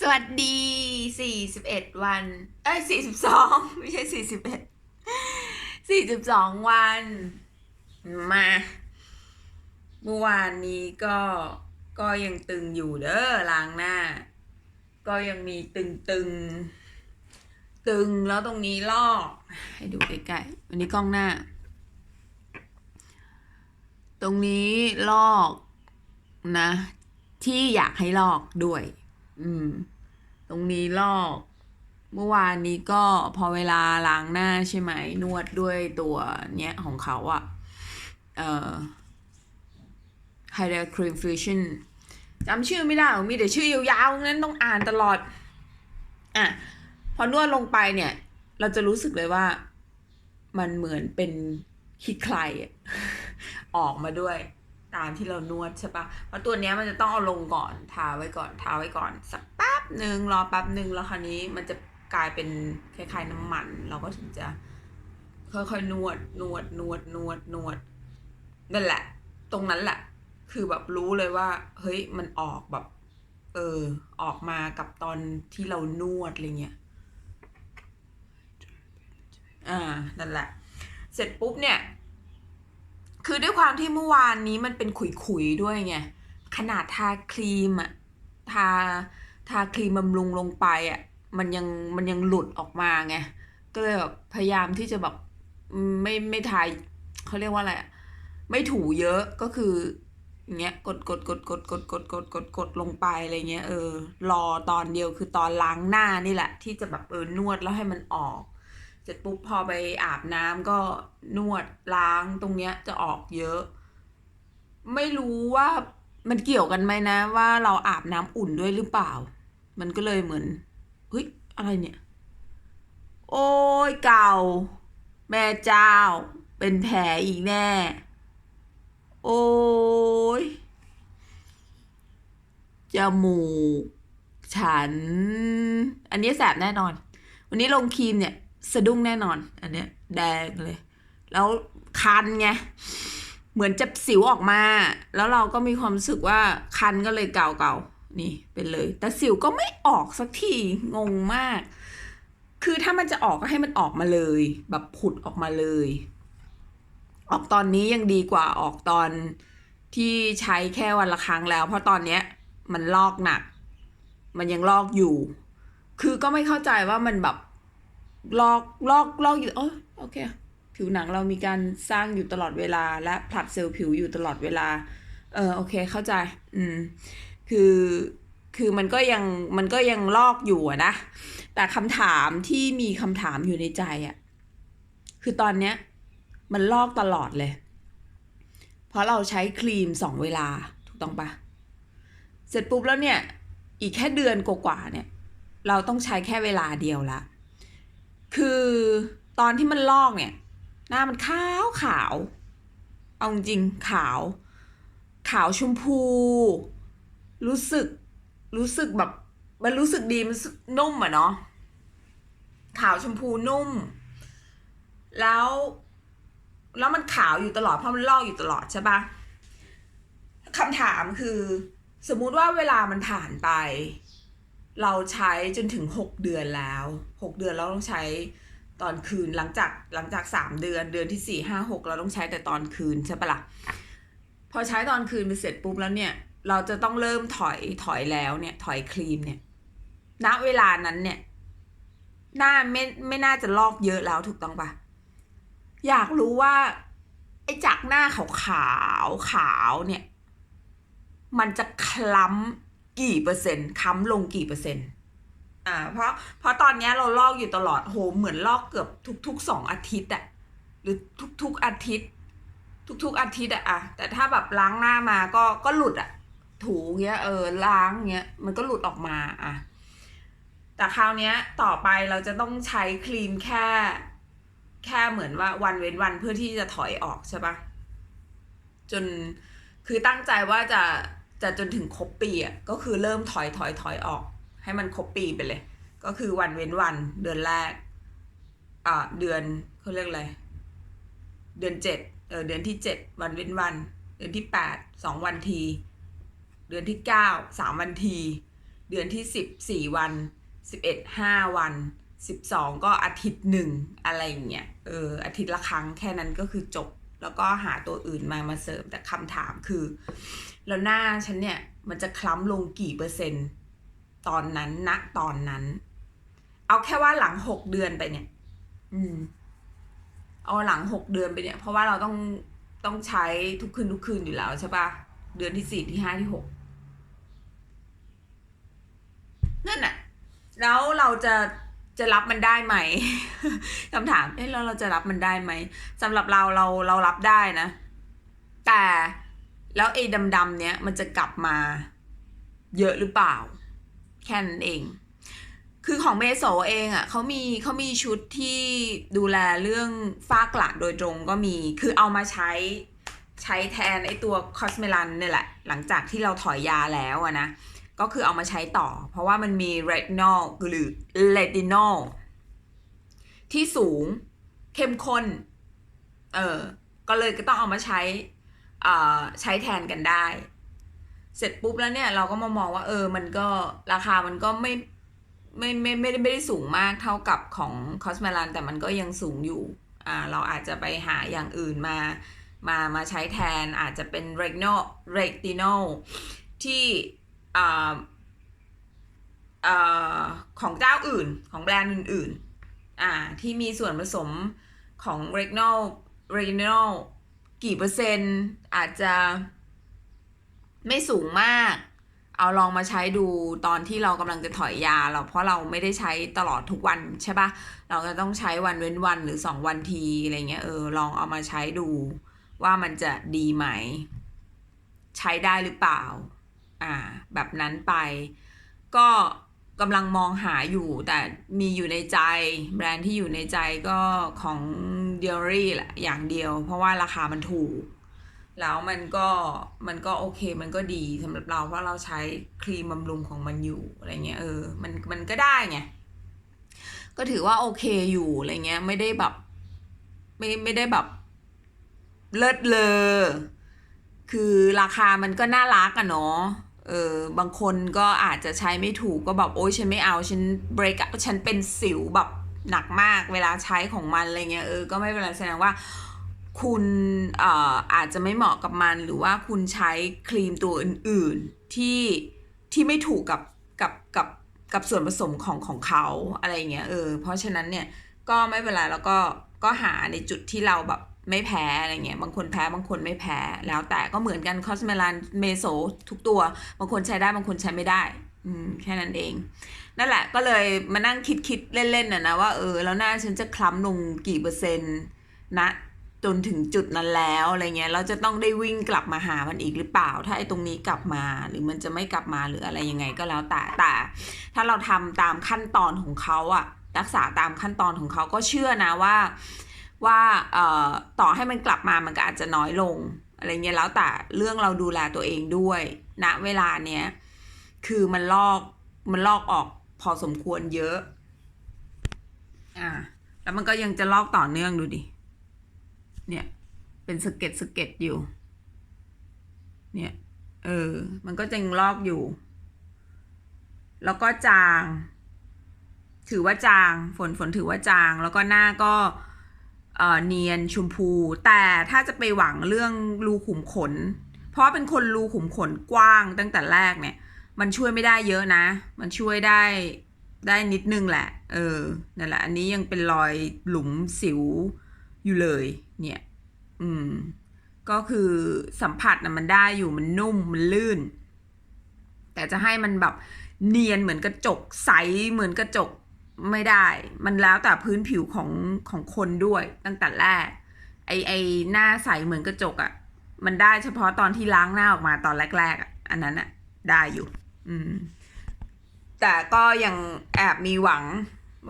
สวัสดี 41 วัน เอ้ย 42 ไม่ใช่ 41 42 วัน มา เมื่อวานนี้ก็ ก็ยังตึงอยู่เด้อล้างหน้า ก็ยังมีตึงตึง ตึงแล้วตรงนี้ลอก ให้ดูใกล้ๆวันนี้กล้องหน้า ตรงนี้ลอกนะ ที่อยากให้ลอกด้วย อืม ตรงนี้ลอก เมื่อวานนี้ก็พอเวลาล้างหน้าใช่ไหมนวดด้วยตัวเนี้ยของเขาอะเอ่อ Hydra Cream Fusion จำชื่อไม่ได้ มีแต่ชื่อยาวๆนั้นต้องอ่านตลอด อะ พอนวดลงไปเนี่ย เราจะรู้สึกเลยว่า มันเหมือนเป็นขี้ใครออกมาด้วย ตามที่เรานวดใช่ปะเพราะตัวเนี้ยมันจะต้องเอาลงก่อนทาไว้ก่อนทาไว้ก่อน สักแป๊บหนึ่งรอแป๊บหนึ่งแล้วคราวนี้มันจะกลายเป็นคล้ายๆน้ำมัน เราก็ถึงจะค่อยๆนวดนวดนวดนวดนวดนั่นแหละ ตรงนั้นแหละ คือแบบรู้เลยว่า เฮ้ยมันออกแบบ เออ ออกมากับตอนที่เรานวดอะไรเงี้ยอ่านั่นแหละ เสร็จปุ๊บเนี่ย คือด้วยความที่เมื่อวานนี้มันเป็นขุยๆด้วยไง ขนาดทาครีมอะทาทาครีมบำรุงลงไปอะมันยังมันยังหลุดออกมาไง ก็เลยแบบพยายามที่จะแบบไม่ไม่ทายเขาเรียกว่าอะไรไม่ถูเยอะก็คืออย่างเงี้ยกดกดกดกดกดกดกดกดกดลงไปอะไรเงี้ยเออรอตอนเดียวคือตอนล้างหน้านี่แหละ ที่จะแบบเออนวดแล้วให้มันออก เสร็จปุ๊บพอไปอาบน้ำก็นวดล้างตรงเนี้ยจะออกเยอะ ไม่รู้ว่ามันเกี่ยวกันไหมนะ ว่าเราอาบน้ำอุ่นด้วยหรือเปล่า มันก็เลยเหมือนเฮ้ยอะไรเนี่ย โอ้ยเก่า แม่เจ้า เป็นแผลอีกแน่ โอ้ยจมูกฉัน อันนี้แสบแน่นอน วันนี้ลงครีมเนี่ย สะดุ้งแน่นอน อันเนี้ย แดงเลย แล้วคันไงเหมือนจะสิวออกมา แล้วเราก็มีความรู้สึกว่าคันก็เลยเกาเกาๆนี่เป็นเลย แต่สิวก็ไม่ออกสักทีงงมาก คือถ้ามันจะออกก็ให้มันออกมาเลย แบบผุดออกมาเลย ออกตอนนี้ยังดีกว่าออกตอนที่ใช้แค่วันละครั้งแล้ว เพราะตอนเนี้ยมันลอกหนัก มันยังลอกอยู่ คือก็ไม่เข้าใจว่ามันแบบ ลอกลอกลอกอยู่เออโอเค ผิวหนังเรามีการสร้างอยู่ตลอดเวลา และผลัดเซลล์ผิวอยู่ตลอดเวลา เออโอเคเข้าใจ อืม คือคือมันก็ยังมันก็ยังลอกอยู่นะ แต่คำถามที่มีคำถามอยู่ในใจอะคือตอนเนี้ยมันลอกตลอดเลย เพราะเราใช้ครีมสองเวลาถูกต้องปะเสร็จปุ๊บแล้วเนี่ย อีกแค่เดือนกว่าๆเนี่ย เราต้องใช้แค่เวลาเดียวละ คือตอนที่มันลอกเนี่ย หน้ามันขาวขาว เอาจริงขาว ขาวชมพู รู้สึก รู้สึกแบบ มันรู้สึกดี มันนุ่มอะเนาะ ขาวชมพูนุ่ม แล้ว แล้วมันขาวอยู่ตลอด เพราะมันลอกอยู่ตลอดใช่ปะคำถามคือ สมมุติว่าเวลามันผ่านไป เราใช้จนถึงหกเดือนแล้วหกเดือนเราต้องใช้ตอนคืนหลังจากหลังจากสามเดือนเดือนที่สี่ห้าหกเราต้องใช้แต่ตอนคืนใช่ปะละ่ะพอใช้ตอนคืนไปเสร็จปุ๊บแล้วเนี่ย เราจะต้องเริ่มถอยถอยแล้วเนี่ยถอยครีมเนี่ยณเวลานั้นเนี่ยหน้าไม่ไม่น่าจะลอกเยอะแล้วถูกต้องปะอยากรู้ว่าไอ้จากหน้าขาวขาวขาวเนี่ย มันจะคล้ำ กี่เปอร์เซ็นต์ค้ำลงกี่เปอร์เซ็นต์อ่าเพราะเพราะตอนนี้เราลอกอยู่ตลอดโหเหมือนลอกเกือบทุกๆสองอาทิตย์อะหรือทุกๆอาทิตย์ ทุกๆอาทิตย์อะอะแต่ถ้าแบบล้างหน้ามาก็ก็หลุดอะถูเงี้ยเออล้างเงี้ยมันก็หลุดออกมาอะแต่คราวเนี้ยต่อไปเราจะต้องใช้ครีมแค่ แค่เหมือนว่าวันเว้นวันเพื่อที่จะถอยออกใช่ปะจนคือตั้งใจว่าจะ จะจนถึงครบปีอะก็คือเริ่มถอยถอยถอยออก ให้มันครบปีไปเลย ก็คือวันเว้นวันเดือนแรกอ่าเดือนเขาเรียกอะไรเดือนเจ็ดเออเดือนที่เจ็ดวันเว้นวัน เดือนที่แปดสองวันที เดือนที่เก้าสามวันที เดือนที่สิบสี่วันสิบเอ็ดห้าวันสิบสองก็อาทิตย์หนึ่งอะไรอย่างเงี้ยเอออาทิตย์ละครั้งแค่นั้นก็คือจบ แล้วก็หาตัวอื่นมามาเสริมแต่คำถามคือ แล้วหน้าฉันเนี่ยมันจะคล้ำลงกี่เปอร์เซ็นต์ ตอนนั้นณตอนนั้น เอาแค่ว่าหลังหกเดือนไปเนี่ย อืม เอาหลังหกเดือนไปเนี่ย เพราะว่าเราต้องต้องใช้ทุกคืนทุกคืนอยู่แล้วใช่ปะเดือนที่สี่ที่ห้าที่หกนั่นน่ะ แล้วเราจะจะรับมันได้ไหมคำถาม เอ๊ะแล้วเราจะรับมันได้ไหมสำหรับเราเราเรารับได้นะ แต่ แล้วไอ้ดำๆเนี้ยมันจะกลับมาเยอะหรือเปล่า แค่นั้นเอง คือของเมโซเองอะ่ะเขามีเขามีชุดที่ดูแลเรื่องฝ้ากระโดยตรงก็มี คือเอามาใช้ใช้แทนไอตัวคอสเมลันเนี่ยแหละ หลังจากที่เราถอยยาแล้วอะนะ ก็คือเอามาใช้ต่อ เพราะว่ามันมีเรตินอลหรือเลตินอลที่สูงเข้มข้น เออ ก็เลยก็ต้องเอามาใช้ ใช้แทนกันได้ เสร็จปุ๊บแล้วเนี่ยเราก็มามองว่าเออมันก็ราคามันก็ไม่ไม่ไม่ไม่ได้ไม่ได้สูงมากเท่ากับของคอสเมลันแต่มันก็ยังสูงอยู่อ่าเราอาจจะไปหาอย่างอื่นมามามาใช้แทนอาจจะเป็นเรกโนเรติโนที่อ่าอ่าของเจ้าอื่นของแบรนด์อื่นๆอ่าที่มีส่วนผสมของเรกโนเรติน กี่เปอร์เซ็นต์อาจจะไม่สูงมาก เอาลองมาใช้ดูตอนที่เรากำลังจะถอยยาเราเพราะเราไม่ได้ใช้ตลอดทุกวันใช่ปะเราก็ต้องใช้วันเว้นวันหรือสองวันทีอะไรเงี้ยเออลองเอามาใช้ดูว่ามันจะดีไหม ใช้ได้หรือเปล่า อ่า แบบนั้นไป ก็กำลังมองหาอยู่แต่มีอยู่ในใจ แบรนด์ที่อยู่ในใจก็ของ d i o r y แหละอย่างเดียว เพราะว่าราคามันถูก แล้วมันก็มันก็โอเคมันก็ดีสำหรับเราเพราะเราใช้ครีมบำรุงของมันอยู่อะไรเงี้ยเออมันมันก็ได้ไงก็ถือว่าโอเคอยู่อะไรเงี้ยไม่ได้แบบไม่ไม่ได้แบบเลิศเลอคือราคามันก็น่ารักอะเนาะเออบางคนก็อาจจะใช้ไม่ถูกก็แบบโอ๊ยฉันไม่เอาฉันเบรกฉันเป็นสิวแบบ หนักมากเวลาใช้ของมันอะไรเงี้ยเออก็ไม่เป็นไรแสดงว่าคุณเอ่ออาจจะไม่เหมาะกับมันหรือว่าคุณใช้ครีมตัวอื่นๆที่ที่ไม่ถูกกับกับกับกับส่วนผสมของของเขาอะไรเงี้ยเออเพราะฉะนั้นเนี่ยก็ไม่เป็นไรแล้วก็ก็หาในจุดที่เราแบบไม่แพ้อะไรเงี้ย บางคนแพ้บางคนไม่แพ้ แล้วแต่ก็เหมือนกันคอสเมลันเมโซทุกตัว บางคนใช้ได้บางคนใช้ไม่ได้ อืมแค่นั้นเอง นั่นแหละก็เลยมานั่งคิดคิดเล่นๆน่ะนะว่าเออแล้วหน้าฉันจะคล้ำลงกี่เปอร์เซ็นต์นะจนถึงจุดนั้นแล้วอะไรเงี้ยเราจะต้องได้วิ่งกลับมาหามันอีกหรือเปล่า ถ้าไอ้ตรงนี้กลับมาหรือมันจะไม่กลับมาหรืออะไรยังไงก็แล้วแต่แต่ ถ้าเราทำตามขั้นตอนของเขาอะรักษาตามขั้นตอนของเขาก็เชื่อนะว่าว่าเอ่อต่อให้มันกลับมามันก็อาจจะน้อยลงอะไรเงี้ยแล้วแต่เรื่องเราดูแลตัวเองด้วยณนะเวลาเนี้ย คือมันลอกมันลอกออกพอสมควรเยอะ อ่า แล้วมันก็ยังจะลอกต่อเนื่องดูดิ เนี่ย เป็นสเก็ดสเก็ดอยู่ เนี่ย เออ มันก็จะยังลอกอยู่ แล้วก็จาง ถือว่าจาง ฝนฝนถือว่าจาง แล้วก็หน้าก็เอ่อเนียนชมพู แต่ถ้าจะไปหวังเรื่องรูขุมขน เพราะเป็นคนรูขุมขนกว้างตั้งแต่แรกเนี่ย มันช่วยไม่ได้เยอะนะ มันช่วยได้ได้นิดนึงแหละ เออ นั่นแหละ อันนี้ยังเป็นรอยหลุมสิวอยู่เลย เนี่ย อืม ก็คือสัมผัสนะมันได้อยู่ มันนุ่ม มันลื่น แต่จะให้มันแบบเนียนเหมือนกระจกใส เหมือนกระจกไม่ได้ มันแล้วแต่พื้นผิวของของคนด้วย ตั้งแต่แรก ไอไอหน้าใสเหมือนกระจกอะ่ะ มันได้เฉพาะตอนที่ล้างหน้าออกมาตอนแรกๆอะ่ะ อันนั้นอะ่ะ ได้อยู่ อืม แต่ก็ยังแอบมีหวัง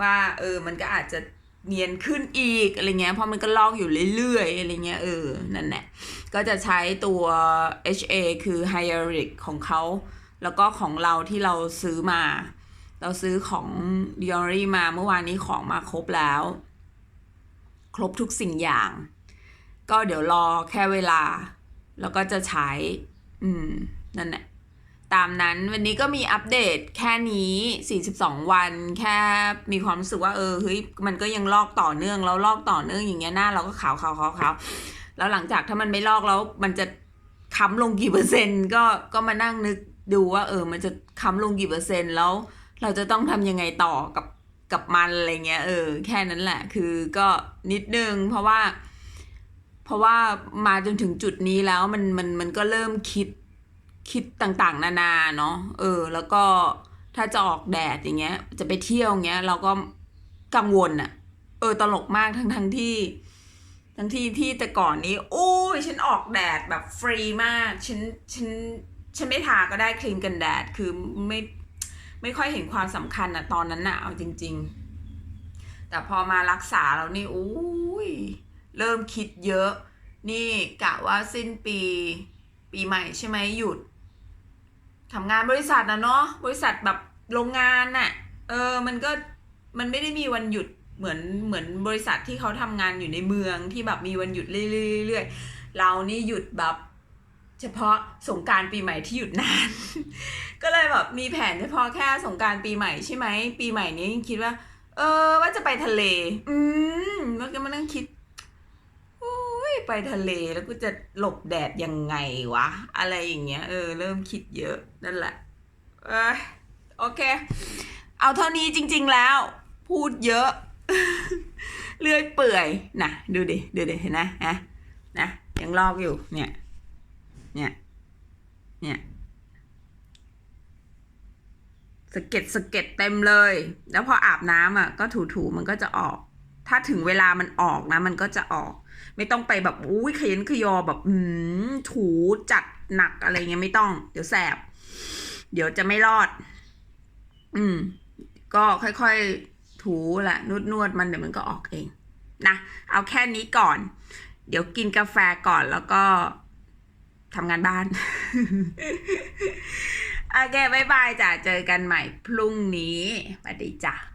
ว่า เออ มันก็อาจจะเนียนขึ้นอีกอะไรเงี้ยเพราะมันก็ลอกอยู่เรื่อยๆอะไรเงี้ยเออ นั่นแหละ ก็จะใช้ตัว HA คือ Hyaluronic ของเขา แล้วก็ของเราที่เราซื้อมา เราซื้อของ d i o r y มาเมื่อวานนี้ของมาครบแล้ว ครบทุกสิ่งอย่าง ก็เดี๋ยวรอแค่เวลา แล้วก็จะใช้ อืม นั่นแหละ ตามนั้น วันนี้ก็มีอัปเดตแค่นี้ 42 วัน แค่มีความรู้สึกว่าเออเฮ้ยมันก็ยังลอกต่อเนื่องแล้วลอกต่อเนื่องอย่างเงี้ยหน้าเราก็ขาวขาวขาวขาวแล้วหลังจากถ้ามันไม่ลอกแล้วมันจะค้ำลงกี่เปอร์เซ็นต์ก็ก็มานั่งนึกดูว่าเออมันจะค้ำลงกี่เปอร์เซ็นต์แล้ว เราจะต้องทำยังไงต่อกับกับมันอะไรเงี้ยเออแค่นั้นแหละ คือก็นิดนึงเพราะว่า เพราะว่ามาจนถึงจุดนี้แล้วมันมันมันก็เริ่มคิด คิดต่างๆ นานาเนาะเออ แล้วก็ถ้าจะออกแดดอย่างเงี้ย จะไปเที่ยวอย่างเงี้ย เราก็กังวลอะเออตลกมากทั้งทั้งที่ ทั้งที่ที่แต่ก่อนนี้โอ้ยฉันออกแดดแบบฟรีมาก ฉันฉันฉันไม่ทาก็ได้ครีมกันแดดคือไม่ไม่ค่อยเห็นความสำคัญอะตอนนั้นอะเอาจริง ๆ แต่พอมารักษาแล้วนี่โอ้ยเริ่มคิดเยอะ นี่กะว่าสิ้นปี ปีใหม่ใช่ไหมหยุด ทำงานบริษัทนะเนาะบริษัทแบบโรงงานน่ะเออมันก็มันไม่ได้มีวันหยุดเหมือนเหมือนบริษัทที่เขาทำงานอยู่ในเมืองที่แบบมีวันหยุดเรื่อยๆเรานี่หยุดแบบเฉพาะสงการปีใหม่ที่หยุดนาน ก็เลยแบบมีแผนเฉพาะแค่สงการปีใหม่ใช่ไหมปีใหม่นี้คิดว่า เออว่าจะไปทะเล อืมแล้วก็มานั่งคิด ไปทะเลแล้วกูจะหลบแดดยังไงวะ อะไรอย่างเงี้ย เออ เริ่มคิดเยอะนั่นแหละเออโอเค เอาเท่านี้จริง ๆแล้ว พูดเยอะ เลื่อยเปื่อยนะดูดิ ดูดิเห็นนะฮะนะยังลอกอยู่เนี่ย เนี่ย เนี่ยสเก็ดสเก็ดเต็มเลย แล้วพออาบน้ำอะก็ถูๆมันก็จะออก ถ้าถึงเวลามันออกนะ มันก็จะออก ไม่ต้องไปแบบอุ้ยขยันขยอแบบอืมถูจัดหนักอะไรเงี้ยไม่ต้อง เดี๋ยวแสบ เดี๋ยวจะไม่รอด อืม ก็ค่อยๆถูแหละนวดนวดๆมันเดี๋ยวมันก็ออกเองนะเอาแค่นี้ก่อน เดี๋ยวกินกาแฟก่อนแล้วก็ทำงานบ้าน โอเคบายบายจ้ะ เจอกันใหม่พรุ่งนี้สวัสดีจ้ะ